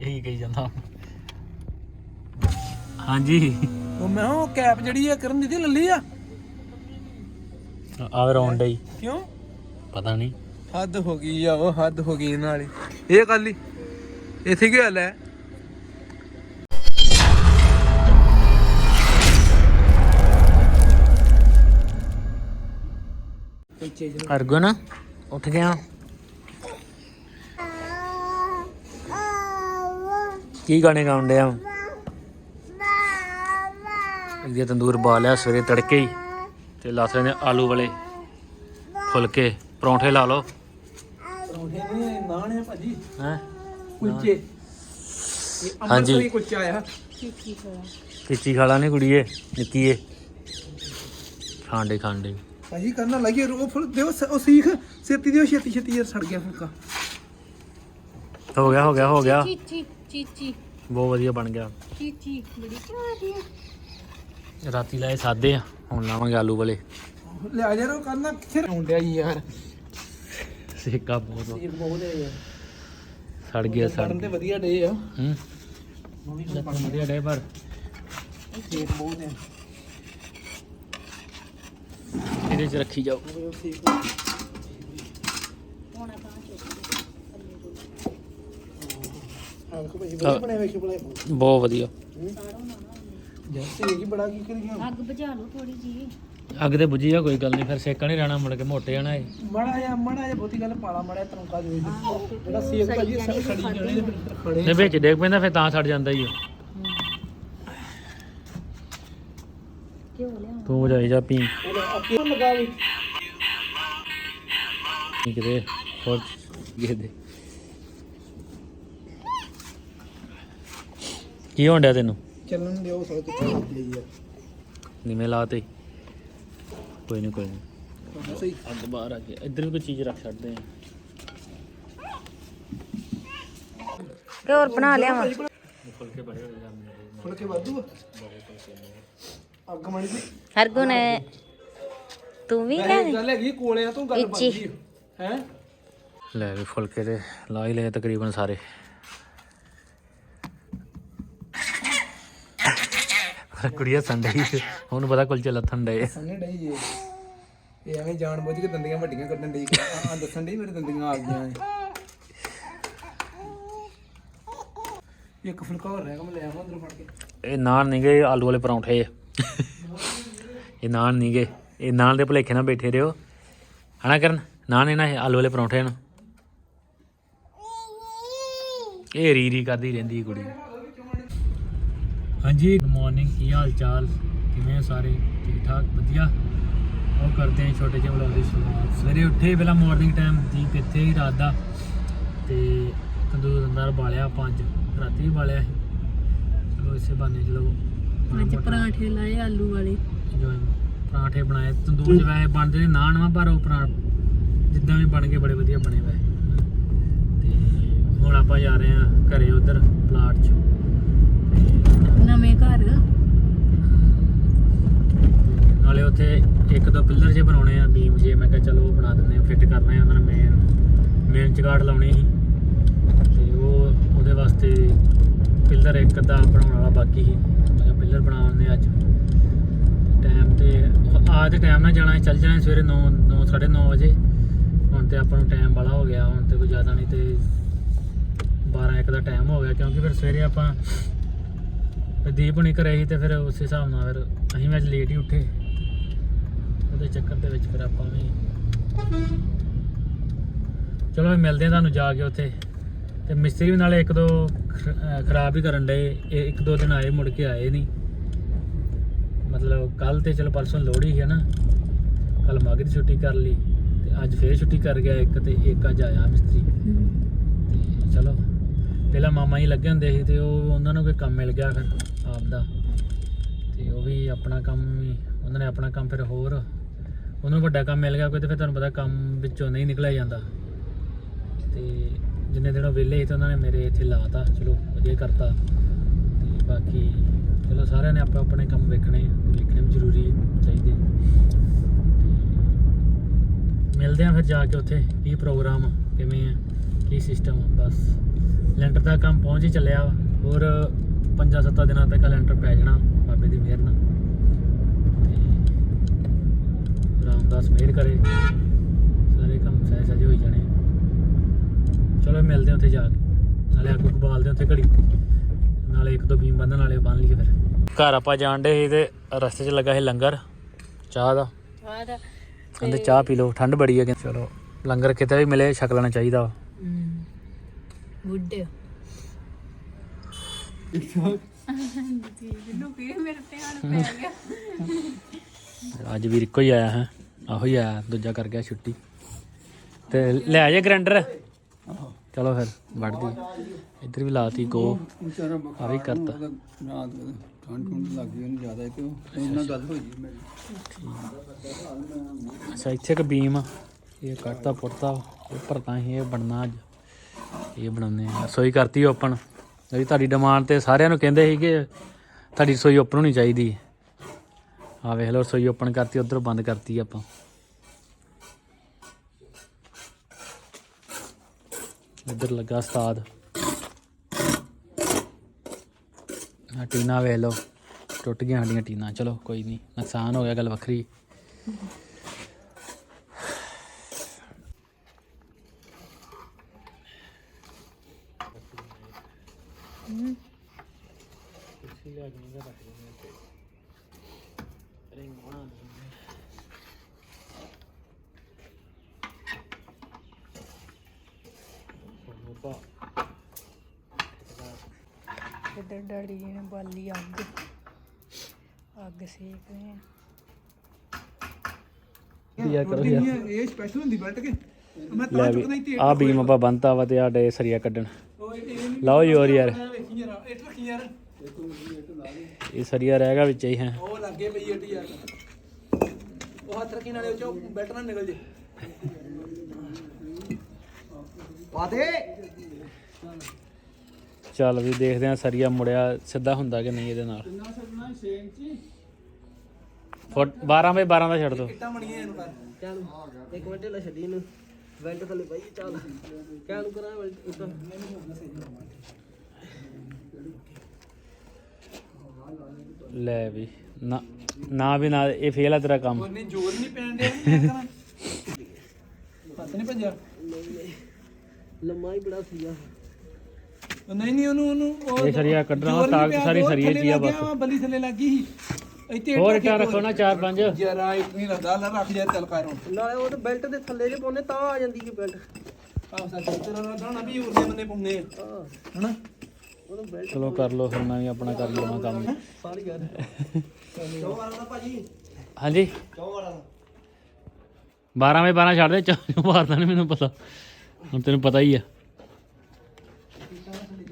ਇਹੀ ਕਹੀ ਜਾਂਦਾ। ਹਾਂਜੀ। ਉਹ ਮੈਂ ਉਹ ਕੈਪ ਜਿਹੜੀ ਆ ਕਰਨ ਦੀ ਲੱਲੀ ਆ? ਆ ਰੌਂਡ ਡਈ ਕਿਉਂ? ਪਤਾ ਨਹੀਂ। ਹੱਦ ਹੋ ਗਈ ਆ ਉਹ ਹੱਦ ਹੋ ਗਈ ਇਹਨਾਂ ਵਾਲੀ। ਇਹ ਗੱਲ ਹੀ। ਇੱਥੇ ਕੀ ਹਾਲ ਹੈ? ਅਰਗੁਨ ਉੱਠ ਗਿਆ। ਕੀ ਗਾਣੇ ਗਾਉਣ ਡਿਆ? ਇਹ ਤੰਦੂਰ ਬਾਲਿਆ ਸਵੇਰੇ ਤੜਕੇ ਹੀ। ਤੇ ਲਾਸਰੇ ਨੇ ਆਲੂ ਵਾਲੇ ਫੁਲਕੇ। ਪਰੌਂਠੇ ਲਾ ਲਓ। ਪਰੌਂਠੇ ਨੇ ਨਾਨ ਹੈ ਭਾਜੀ। ਹੈ? ਕੁਲਚੇ। ਇਹ ਹਾਂਜੀ। ਅੰਮ੍ਰਿਤਸਰੀ ਕੁਲਚਾ ਆ। ਕਿੱਚੀ ਖਾਲਾ ਨਹੀਂ ਕੁੜੀਏ ਨਿੱਕੀਏ। ਖਾਂਡੇ ਖਾਂਡੇ। ਭਾਜੀ ਕਰਨਾ ਲੱਗੇ ਉਹ ਫੁਲ। ਦਿਓ ਸ- ਉਹ ਸੀਖ। ਛੇਤੀ ਦਿਓ ਛੇਤੀ ਛੇਤੀ ਯਾਰ ਸੜ ਗਿਆ ਫੁਲਕਾ। ਹੋ ਗਿਆ ਹੋ ਗਿਆ ਹੋ ਗਿਆ। ਚੀਚੀ ਚੀਚੀ। ਬਹੁਤ ਵਧੀਆ ਬਣ ਗਿਆ। ਚੀਚੀ ਬੜੀ ਪਿਆਰੀ ਰਾਤੀ ਲਾਏ ਸਾਦੇ ਆ ਹੁਣ ਲਾਵਾਂਗੇ ਆਲੂ ਵਾਲੇ। ਲਿਆ ਯਾਰ ਉਹ ਕਰਨਾ ਕਿੱਥੇ ਰੌਂਡਿਆ ਜੀ ਯਾਰ? ਸੇਕਾ ਬਹੁਤ ਇਹ ਬਹੁਤ ਹੈ ਯਾਰ। ਸੜ ਗਿਆ ਸੜ ਕਰਨ ਤੇ ਵਧੀਆ ਡੇ ਆ। ਹੂੰ। ਉਹ ਵੀ ਵਧੀਆ ਡੇ ਪਰ। ਸੇਕ ਬਹੁਤ ਹੈ ਇਹਦੇ ਚ ਰੱਖੀ ਜਾਓ ਉਹ ਸੇਕ ਹਾਂ। ਵੇਖੋ ਭਾਜੀ ਵਧੀਆ ਬਣਿਆ ਵੇਖੋ ਬੜਾ ਬਹੁਤ ਵਧੀਆ। ਯਾਰ ਸੇਕ ਹੀ ਬੜਾ ਕੀ ਕਰੀ ਗਿਆ ਅੱਗ ਬੁਝਾ ਲਓ ਥੋੜੀ ਜੀ। ਅੱਗ ਤੇ ਬੁੱਝੀ ਆ ਕੋਈ ਗੱਲ ਨਹੀਂ ਫਿਰ ਸੇਕਾ ਨਹੀਂ ਰਹਿਣਾ ਮੁੜ ਕੇ ਮੋਟੇ ਜਾਣਾ ਏ। ਮੜਾ ਜਾਂ ਮੜਾ ਜਾਂ ਬਹੁਤੀ ਗੱਲ ਪਾਲਾ ਮੜਾ ਤਰੰਕਾ ਦੇ ਜਿਹੜਾ ਸੇਕ ਭਾਜੀ ਸੜ ਖੜੀ ਜਾਣੀ ਤੇ ਫਿਰ ਖੜੇ ਤੇ ਵਿੱਚ ਡੇਗ ਪੈਂਦਾ ਫਿਰ ਤਾਂ ਸੜ ਜਾਂਦਾ ਹੀ ਤੂੰ ਜਾਈ ਜਾ ਪੀ। ਲਗਾ ਵੀ ਕਿਤੇ ਹੋਰ ਇਹ ਕੀ ਹੋਣ ਡਿਆ ਤੈਨੂੰ? ਚੱਲਣ ਦਿਓ ਸੜ ਕਿੱਥੇ ਲੱਗ ਗਈ ਯਾਰ ਨਿਵੇਂ ਲਾਤੇ ਕੋਈ ਨਹੀਂ ਕੋਈ ਨਹੀਂ ਸਹੀ। ਅੱਗ ਬਾਹਰ ਆ ਕੇ ਇੱਧਰ ਵੀ ਕੋਈ ਚੀਜ਼ ਰੱਖ ਛੱਡਦੇ ਆ। ਘਿਓ ਬਣਾ ਲਿਆ ਵਾ। ਫੁਲਕੇ ਬੜੇ ਹੋ ਜਾਂਦੇ ਫੁਲਕੇ ਵਾਧੂ ਆ? ਅੱਗ ਮਣੀ ਦੀ ਹਰਗੁਣ ਤੂੰ ਵੀ ਵੈਸੇ ਗੱਲ ਹੈਗੀ ਕੋਲਿਆਂ ਤੋਂ ਗੱਲ। ਬਣਦੀ ਹੈ? ਲੈ ਵੀ ਫੁਲਕੇ ਤੇ ਲਾ ਹੀ ਲਏ ਤਕਰੀਬਨ ਸਾਰੇ। ਕੁੜੀਆ ਸੰਡੇ ਉਹਨੂੰ ਪਤਾ ਕੁਲਚੇ ਲੱਥਣ ਡਏ ਸੰਨੇ ਡਈ ਜੀ ਇਹ ਐਵੇਂ ਜਾਣ ਬੁੱਝ ਕੇ ਦੰਦੀਆਂ ਵੱਡੀਆਂ ਕੱਢਣ ਡਈ। ਆ ਦੱਸਣ ਡਈ ਮੇਰੇ ਦੰਦੀਆਂ ਆ ਗਈਆਂ ਐ। ਇੱਕ ਫੁਲਕਾ ਹੋਰ ਰਹਿ ਗਿਆ ਮੈਂ ਲੈ ਆਵਾਂ ਅੰਦਰ ਫੜ ਕੇ। ਇਹ ਨਾਨ ਨਹੀਂ ਗਏ ਆਲੂ ਵਾਲੇ ਪਰੌਂਠੇ ਆ। ਇਹ ਨਾਨ ਨਹੀਂ ਗਏ ਇਹ ਨਾਨ ਦੇ ਭੁਲੇਖੇ ਨਾਲ ਬੈਠੇ ਰਿਓ ਹਨਾ ਕਰਨ? ਨਾਨ ਇਹਨਾਂ ਇਹ ਆਲੂ ਵਾਲੇ ਪਰੌਂਠੇ ਹਨ ਇਹ ਰੀ ਰੀ ਕਰਦੀ ਰਹਿੰਦੀ ਹੈ ਕੁੜੀ। ਹਾਂਜੀ ਮਾਰਨਿੰਗ ਕੀ ਹਾਲ ਚਾਲ? ਕਿਵੇਂ ਹੋ ਸਾਰੇ? ਠੀਕ ਠਾਕ? ਵਧੀਆ? ਉਹ ਕਰਦੇ ਹਾਂ ਛੋਟੇ ਜਿਹੇ ਵਲੌਗ ਦੀ ਸ਼ੁਰੂਆਤ। ਸਵੇਰੇ ਉੱਠੇ ਪਹਿਲਾਂ ਮਾਰਨਿੰਗ ਟਾਈਮ ਦੀਪ ਇੱਥੇ ਹੀ ਰਾਤ ਦਾ। ਤੇ ਤੰਦੂਰ ਅੰਦਰ ਬਾਲਿਆ ਪੰਜ। ਰਾਤੀ ਵੀ ਬਾਲਿਆ ਸੀ। ਚਲੋ ਇਸੇ ਬਹਾਨੇ ਚਲੋ ਅੱਜ ਪਰਾਂਠੇ ਲਾਏ ਆਲੂ ਵਾਲੇ। ਪਰਾਂਠੇ ਬਣਾਏ। ਤੰਦੂਰ 'ਚ ਵੈਸੇ ਬਣਦੇ ਨੇ ਨਾਨ ਵਾ ਪਰ ਉਹ ਪਰਾਂ ਜਿੱਦਾਂ ਵੀ ਬਣ ਗਏ ਬੜੇ ਵਧੀਆ ਬਣੇ ਵੈਸੇ। ਤੇ ਹੁਣ ਆਪਾਂ ਜਾ ਰਹੇ ਹਾਂ ਘਰੇ ਉਧਰ ਪਲਾਟ 'ਚ ਨਵੇਂ ਘਰ ਤੇ ਇੱਕ ਦੋ ਪਿੱਲਰ ਜੇ ਬਣਾਉਣੇ ਆ ਬੀਮ ਜੇ ਮੈਂ ਕਿਹਾ ਚਲੋ ਉਹ ਬਣਾ ਦਿੰਦੇ ਆ ਫਿੱਟ ਕਰਨਾ ਹੈ ਉਹਨਾਂ ਨੇ ਮੇਨ ਮੇਨ ਚਗਾੜ ਲਾਉਣੀ ਸੀ। ਤੇ ਉਹ, ਉਹਦੇ ਵਾਸਤੇ ਪਿੱਲਰ ਇੱਕ ਅੱਧਾ ਬਣਾਉਣ ਵਾਲਾ ਬਾਕੀ ਸੀ। ਮੈਂ ਕਿਹਾ ਪਿੱਲਰ ਬਣਾਉਣੇ ਅੱਜ। ਟਾਈਮ ਤੇ ਆ ਤੇ ਟਾਈਮ ਨਾਲ ਜਾਣਾ ਚੱਲ ਜਾਣਾ ਸੀ ਸਵੇਰੇ 9 9 9:30 ਵਜੇ। ਹੁਣ ਤੇ ਆਪਾਂ ਨੂੰ ਟਾਈਮ ਵਾਲਾ ਹੋ ਗਿਆ, ਹੁਣ ਤੇ ਕੋਈ ਜ਼ਿਆਦਾ ਨਹੀਂ ਤੇ 12 ਇੱਕ ਦਾ ਟਾਈਮ ਹੋ ਗਿਆ, ਕਿਉਂਕਿ ਫਿਰ ਸਵੇਰੇ ਆਪਾਂ ਫਿਰ ਦੀਪ ਹੁਣੀ ਘਰੇ ਸੀ ਤੇ ਫਿਰ ਉਸ ਹਿਸਾਬ ਨਾਲ ਫਿਰ ਅਸੀਂ ਵੀ ਅੱਜ ਲੇਟ ਹੀ ਉੱਠੇ। ਉਹਦੇ ਚੱਕਰ ਦੇ ਵਿੱਚ ਫਿਰ ਆਪਾਂ ਵੀ ਚਲੋ ਮਿਲਦੇ ਆ ਤੁਹਾਨੂੰ ਜਾ ਕੇ ਉੱਥੇ। ਤੇ ਮਿਸਤਰੀ ਵੀ ਨਾਲੇ ਇੱਕ ਦੋ ਖਰਾਬ ਹੀ ਕਰਨ ਡਏ। ਇਹ ਇੱਕ ਦੋ ਦਿਨ ਆਏ, ਮੁੜ ਕੇ ਆਏ ਨਹੀਂ। ਮਤਲਬ ਕੱਲ ਤੇ ਚਲੋ ਪਰਸੋਂ ਲੋਹੜੀ ਹੈ ਨਾ ਕੱਲ ਮਾਘੀ ਦੀ ਛੁੱਟੀ ਕਰ ਲਈ। ਤੇ ਅੱਜ ਫੇਰ ਛੁੱਟੀ ਕਰ ਗਿਆ ਇੱਕ ਤੇ ਇੱਕ ਅੱਜ ਆਇਆ ਮਿਸਤਰੀ। ਤੇ ਚਲੋ, ਪਹਿਲਾਂ ਮਾਮਾ ਹੀ ਲੱਗੇ ਹੁੰਦੇ ਸੀ ਤੇ ਉਹ ਉਹਨਾਂ ਨੂੰ ਕੋਈ ਕੰਮ ਮਿਲ ਗਿਆ ਫਿਰ ਆਪ ਦਾ ਤੇ ਉਹ ਵੀ ਆਪਣਾ ਕੰਮ ਵੀ, ਉਹਨਾਂ ਨੇ ਆਪਣਾ ਕੰਮ ਫਿਰ ਹੋਰ ਉਹਨਾਂ ਨੂੰ ਵੱਡਾ ਕੰਮ ਮਿਲ ਗਿਆ ਕੋਈ ਤੇ ਫਿਰ ਤੁਹਾਨੂੰ ਪਤਾ ਕੰਮ ਵਿੱਚੋਂ ਨਹੀਂ ਨਿਕਲਿਆ ਜਾਂਦਾ। ਤੇ ਜਿੰਨੇ ਦਿਨ ਉਹ ਵਿਹਲੇ ਸੀ ਤੇ ਉਹਨਾਂ ਨੇ ਮੇਰੇ ਇੱਥੇ ਲਾਤਾ। ਚਲੋ ਵਧੀਆ ਕਰਤਾ। ਤੇ ਬਾਕੀ ਚਲੋ ਸਾਰਿਆਂ ਨੇ ਆਪੇ ਆਪਣੇ ਕੰਮ ਵੇਖਣੇ ਆ, ਵੇਖਣੇ ਵੀ ਜ਼ਰੂਰੀ ਚਾਹੀਦੇ ਤੇ ਮਿਲਦੇ ਆ ਫਿਰ ਜਾ ਕੇ ਉੱਥੇ ਕੀ ਪ੍ਰੋਗਰਾਮ ਕਿਵੇਂ ਆ ਕੀ ਸਿਸਟਮ ਬਸ। ਲੈਂਟਰ ਦਾ ਕੰਮ ਪਹੁੰਚ ਹੀ ਚੱਲਿਆ ਵਾ। ਹੋਰ 5-7 ਦਿਨਾਂ ਤੱਕ ਲੈਂਟਰ ਪੈ ਜਾਣਾ ਬਾਬੇ ਦੀ ਮਿਹਰ ਨਾਲ। ਤੇ ਰਾਮਦਾਸ ਮਿਹਰ ਕਰੇ। ਸਾਰੇ ਕੰਮ ਸਹਿ ਸਜੇ ਹੋਈ ਜਾਣੇ। ਚਲੋ ਮਿਲਦੇ ਉੱਥੇ ਜਾ ਕੇ। ਨਾਲੇ ਅੱਗ ਉੱਗ ਬਾਲਦੇ ਹਾਂ ਉੱਥੇ ਘੜੀ। ਨਾਲੇ ਇੱਕ ਦੋ ਬੀਮ ਬੰਨਣ ਵਾਲੇ ਬੰਨ ਲਈਏ ਫਿਰ। ਘਰ ਆਪਾਂ ਜਾਣ ਡੇ ਸੀ ਤੇ ਰਸਤੇ 'ਚ ਲੱਗਾ ਸੀ ਲੰਗਰ। ਚਾਹ ਦਾ। ਆਹ ਦਾ। ਕਹਿੰਦੇ ਚਾਹ ਪੀ ਲਓ ਠੰਡ ਬੜੀ ਹੈ ਕਹਿੰਦੇ। ਚਲੋ ਲੰਗਰ ਕਿਤੇ ਵੀ ਮਿਲੇ ਛਕ ਲੈਣਾ ਚਾਹੀਦਾ ਵਾ। ਗੁੱਡ। ਅੱਜ ਵੀਰ ਇੱਕੋ ਹੀ ਆਇਆ ਹੈ। ਆਹੋ ਹੀ ਆਇਆ ਦੂਜਾ ਕਰ ਗਿਆ ਛੁੱਟੀ। ਤੇ ਲੈ ਆ ਜੇ ਗ੍ਰੈਂਡਰ। ਚਲੋ ਫਿਰ ਵੜਦੀ ਇੱਧਰ ਵੀ ਲਾਤੀ ਗੋ। ਵਿਚਾਰਾ ਆ ਵੀ ਕਰਤਾ। ਰਾਤ ਠੰਡ ਠੰਡ ਲੱਗ ਗਈ ਉਹਨੂੰ ਜ਼ਿਆਦਾ ਕਿ ਉਹਨਾਂ ਗੱਲ ਹੋਈ ਜੀ ਮੇਰੀ ਅੱਛਾ, ਇੱਥੇ ਇੱਕ ਬੀਮ ਆ। ਇਹ ਕੱਟਦਾ ਪੁੱਟਤਾ। ਉੱਪਰ ਤਾਂ ਹੀ ਇਹ ਬਣਨਾ ਅੱਜ। ਇਹ ਬਣਾਉਂਦੇ ਆ। ਰਸੋਈ ਕਰਤੀ ਓਪਨ। ਜਿਹੜੀ ਤੁਹਾਡੀ ਡਿਮਾਂਡ ਤੇ ਸਾਰਿਆਂ ਨੂੰ ਕਹਿੰਦੇ ਸੀ ਕਿ ਤੁਹਾਡੀ ਰਸੋਈ ਓਪਨ ਹੋਣੀ ਚਾਹੀਦੀ। ਆ ਵੇਖ ਲਓ, ਰਸੋਈ ਓਪਨ ਕਰਤੀ, ਉਧਰ ਬੰਦ ਕਰਤੀ ਆਪਾਂ। ਇੱਧਰ ਲੱਗਾ ਉਸਤਾਦ। ਆ ਟੀਨਾ ਵੇਖ ਲਓ, ਟੁੱਟ ਗਈਆਂ ਸਾਡੀਆਂ ਟੀਨਾਂ। ਚਲੋ, ਕੋਈ ਨਹੀਂ ਨੁਕਸਾਨ ਹੋ ਗਿਆ, ਗੱਲ ਵੱਖਰੀ। ਇੱਧਰ ਡੈਡੀ ਜੀ ਨੇ ਬਾਲੀ ਅੱਗ ਅੱਗ ਸੇਕ ਰਹੇ ਆ। ਯਾਰ ਕਰੋ ਯਾਰ। ਇਹ ਸਪੈਸ਼ਲ ਹੁੰਦੀ ਬੈਲਟ ਕੇ। ਮੈਂ ਤਾਂ ਚੁੱਕਦਾ ਹੀ ਤੇ ਆ ਬੀਮ ਆਪਾਂ ਬੰਨਤਾ ਵਾ ਤੇ ਆ ਡੇ ਸਰੀਆ ਕੱਢਣ। ਲਓ ਜੀ ਹੋਰ ਯਾਰ। ਵੇਖੀ ਯਾਰ ਇਹ ਰੱਖੀ ਯਾਰ। ਇਹ ਸਰੀਆ ਰਹੇਗਾ ਵਿੱਚ ਹੀ ਹੈ। ਉਹ ਲੱਗੇ ਪਈ ਏਟ ਯਾਰ ਉਹ ਹੱਥ ਰੱਖੀ ਨਾਲੇ ਉਹ ਚੋਂ ਬੈਲਟ ਨਾ ਨਿਕਲ ਜੇ। ਪਾ ਦੇ। ਚੱਲ ਵੀ ਦੇਖਦੇ ਆ ਸਰੀਆ ਮੁੜਿਆ ਸਿੱਧਾ ਹੁੰਦਾ ਕਿ ਨਹੀਂ ਇਹਦੇ ਨਾਲ। ਕਿੰਨਾ ਸਰਨਾ 6 ਇੰਚੀ ਫੁੱਟ 12 ਬਾਈ 12 ਦਾ ਛੱਡ ਦੋ। ਕਿੱਟਾ ਬਣੀਆਂ ਇਹਨੂੰ ਕਰ। ਚੱਲ ਇੱਕ ਮਿੰਟ ਲੈ ਛੱਡੀ ਇਹਨੂੰ। ਵੈਲਟ ਥੱਲੇ ਪਈ ਚੱਲ। ਕਹਿ ਨੂੰ ਕਰਾਂ ਵੈਲਟ ਇੱਕ। ਲੈ ਵੀ ਨਾ ਨਾ ਵੀ ਨਾ ਇਹ ਫੇਲ ਆ ਤੇਰਾ ਕੰਮ। ਉਹਨੇ ਜ਼ੋਰ ਨਹੀਂ ਪੈਣ ਕਰਾਂ? ਹੱਥ ਨਹੀਂ ਭੱਜਿਆ? ਲੰਮਾ ਹੀ ਬੜਾ ਸੀਗਾ ਉਹ ਨਹੀਂ ਨਹੀਂ ਉਹਨੂੰ ਉਹਨੂੰ ਉਹ ਇਹ ਸਰੀਆ ਕੱਢਣਾ ਨੀ ਤਾਕਤ ਸਾਰੀ ਸਰੀਏ ਹੀ ਆ ਬਸ। ਬੱਲੀ ਥੱਲੇ ਲੱਗੀ ਸੀ। ਇੱਥੇ ਹੋਰ ਕਿਆ ਰੱਖੀ ਨਾ ਚਾਰ ਪੰਜ। ਜਰਾ ਇੱਕ ਨਹੀਂ ਲੱਗਦਾ ਲੈ ਰੱਖ ਜਾ ਚੱਲ ਕਰ ਹੁਣ। ਨਾਲੇ ਉਹ ਤੇ ਬੈਲਟ ਦੇ ਥੱਲੇ ਜੇ ਪਾਉਨੇ ਤਾਂ ਆ ਜਾਂਦੀ ਕਿ ਬੈਲਟ ਆਹ ਸੱਚ ਤੇਰਾ ਨਾਲ ਦਾਣਾ ਵੀ ਉਰਲੇ ਬੰਨੇ ਪਾਉਂਦੇ ਆ। ਹਾਂ। ਹਨਾ? ਚਲੋ ਕਰ ਲਓ ਫਿਰ ਮੈਂ ਵੀ ਆਪਣਾ ਕਰ ਲਵਾਂ ਕੰਮ। ਸਾਰੀ ਗੱਲ ਕਿਉਂ ਮਾਰਦਾ ਭਾਜੀ ਹਾਂਜੀ? ਕਿਉਂ ਮਾਰਦਾ 12 ਬਾਈ 12 ਛੱਡ ਦੇ ਚੌਂ ਮਾਰਦਾ ਨਹੀਂ ਮੈਨੂੰ ਪਤਾ। ਹੁਣ ਤੈਨੂੰ ਪਤਾ ਹੀ ਆ।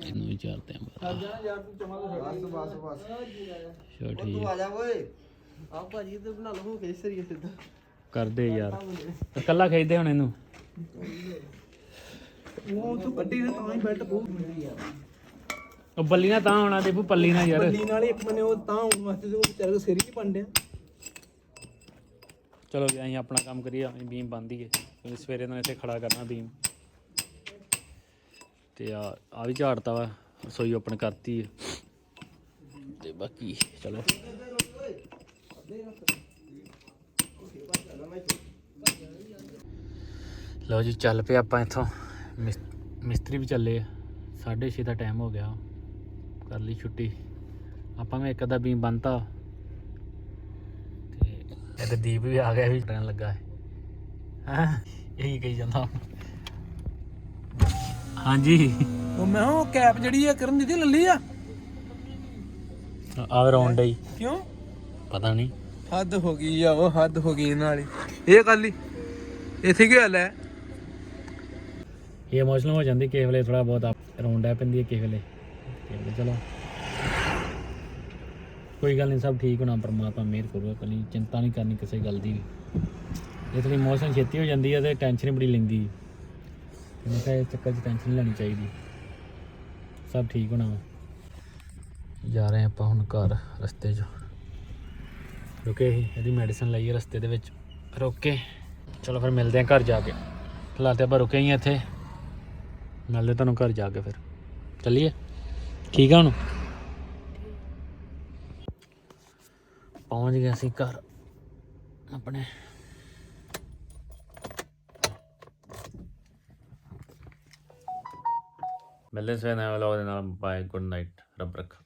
ਇਹਨੂੰ ਵਿਚਾਰਦੇ ਆ ਯਾਰ ਤੂੰ ਚਮਾ ਬਸ ਬਸ ਬਸ ਚਲੋ ਠੀਕ। ਤੂੰ ਆ ਜਾ ਓਏ। ਆ ਭਾਜੀ ਤੇ ਬਣਾ ਲਓ ਫੇਸ ਸਰੀਏ ਸਿੱਧਾ। ਕਰਦੇ ਯਾਰ। ਇਕੱਲਾ ਖੇਡਦੇ ਹੁਣ ਇਹਨੂੰ? ਉਹ ਤੂੰ ਕੱਢੀ ਨਾ ਤਾਂ ਹੀ ਬੈਲਟ ਬਹੁਤ ਮਿਲਦੀ ਆ ਉਹ ਬੱਲੀ ਨਾ ਤਾਂ ਆਉਣਾ ਦੇਖੋ ਪੱਲੀ ਨਾ ਯਾਰ। ਬੱਲੀ ਨਾਲ ਹੀ ਇੱਕ ਮਨੇ ਉਹ ਤਾਂ ਆਉਣ ਵਾਸਤੇ ਤੇ ਉਹ ਵਿਚਾਰੇ ਦਾ ਸਿਰ ਹੀ ਪੰਡਿਆ ਚਲੋ ਜੀ ਅਸੀਂ ਆਪਣਾ ਕੰਮ ਕਰੀਏ ਅਸੀਂ ਬੀਮ ਬੰਨ ਦਈਏ। ਕਿਉਂਕਿ ਸਵੇਰੇ ਨਾਲ ਇੱਥੇ ਖੜਾ ਕਰਨਾ ਬੀਮ ਤੇ ਆ ਆ ਵੀ ਝਾੜਤਾ ਵਾ ਰਸੋਈ ਓਪਨ ਕਰਤੀ ਹੈ ਤੇ ਬਾਕੀ ਚਲੋ। ਲਓ ਜੀ ਚੱਲ ਪਿਆ ਆਪਾਂ ਇੱਥੋਂ। ਮਿਸ- ਮਿਸਤਰੀ ਵੀ ਚੱਲੇ ਆ। 6:30 ਦਾ ਟਾਈਮ ਹੋ ਗਿਆ। ਕਰ ਲਈ ਛੁੱਟੀ। ਆਪਾਂ ਵੀ ਇੱਕ ਅੱਧਾ ਬੀਮ ਬੰਨਤਾ। ਤੇ ਇਹਦੇ ਦੀਪ ਵੀ ਆ ਗਿਆ ਵੀ ਟਰਨ ਲੱਗਾ ਹੈ ਹਾਂ? ਇਹੀ ਕਹੀ ਜਾਂਦਾ। ਹਾਂਜੀ। ਉਹ ਮੈਂ ਉਹ ਕੈਪ ਜਿਹੜੀ ਆ ਕਰਨ ਦੀ ਲੱਲੀ ਆ? ਆ ਰੌਂਡ ਡਈ ਕਿਉਂ? ਪਤਾ ਨਹੀਂ। ਹੱਦ ਹੋ ਗਈ ਆ ਉਹ ਹੱਦ ਹੋ ਗਈ ਇਹਨਾਂ ਵਾਲੀ। ਇਹ ਗੱਲ ਹੀ। ਇੱਥੇ ਕੀ ਹਾਲ ਹੈ? ਇਹ ਇਮੋਸ਼ਨਲ ਹੋ ਜਾਂਦੀ ਕਿਸੇ ਵੇਲੇ ਥੋੜਾ ਬਹੁਤ ਰੌਂਡ ਆ ਪੈਂਦੀ ਹੈ ਕਿਸੇ ਵੇਲੇ। ਕਿਸੇ ਚਲੋ। ਕੋਈ ਗੱਲ ਨਹੀਂ, ਸਭ ਠੀਕ ਹੋਣਾ, ਪਰਮਾਤਮਾ ਮਿਹਰ ਕਰੂਗਾ ਕਲੀ ਚਿੰਤਾ ਨਹੀਂ ਕਰਨੀ ਕਿਸੇ ਗੱਲ ਦੀ। ਵੀ ਇਹ ਮੌਸਮ ਛੇਤੀ ਹੋ ਜਾਂਦੀ ਹੈ ਤੇ ਟੈਨਸ਼ਨ ਬੜੀ ਲੈਂਦੀ। ਤੇ ਮੈਂ ਕਿਹਾ ਇਸ ਚੱਕਰ 'ਚ ਟੈਨਸ਼ਨ ਨਹੀਂ ਲੈਣੀ ਚਾਹੀਦੀ। ਸਭ ਠੀਕ ਹੋਣਾ। ਜਾ ਰਹੇ ਆਪਾਂ ਹੁਣ ਘਰ, ਰਸਤੇ 'ਚ। ਰੁਕੇ ਸੀ, ਇਹਦੀ ਮੈਡੀਸਨ ਲਈ ਰਸਤੇ ਦੇ ਵਿੱਚ। ਰੁਕ। ਚਲੋ ਫਿਰ ਮਿਲਦੇ ਹਾਂ ਘਰ ਜਾ ਕੇ। ਫਿਲਹਾਲ ਤੇ ਆਪਾਂ ਰੁਕੇ ਹੀ ਇੱਥੇ। ਮਿਲਦੇ ਤੁਹਾਨੂੰ ਘਰ ਜਾ ਕੇ ਫਿਰ। ਚੱਲੀਏ? ਠੀਕ ਆ ਹੁਣ ਪਹੁੰਚ ਗਏ ਅਸੀਂ ਘਰ। ਆਪਣੇ। ਮਿਲਦੇ ਸਵੇਰ ਨਾਲ ਵਲੌਗ ਦੇ ਨਾਲ ਬਾਏ ਗੁੱਡ ਨਾਈਟ ਰੱਬ ਰੱਖਾ।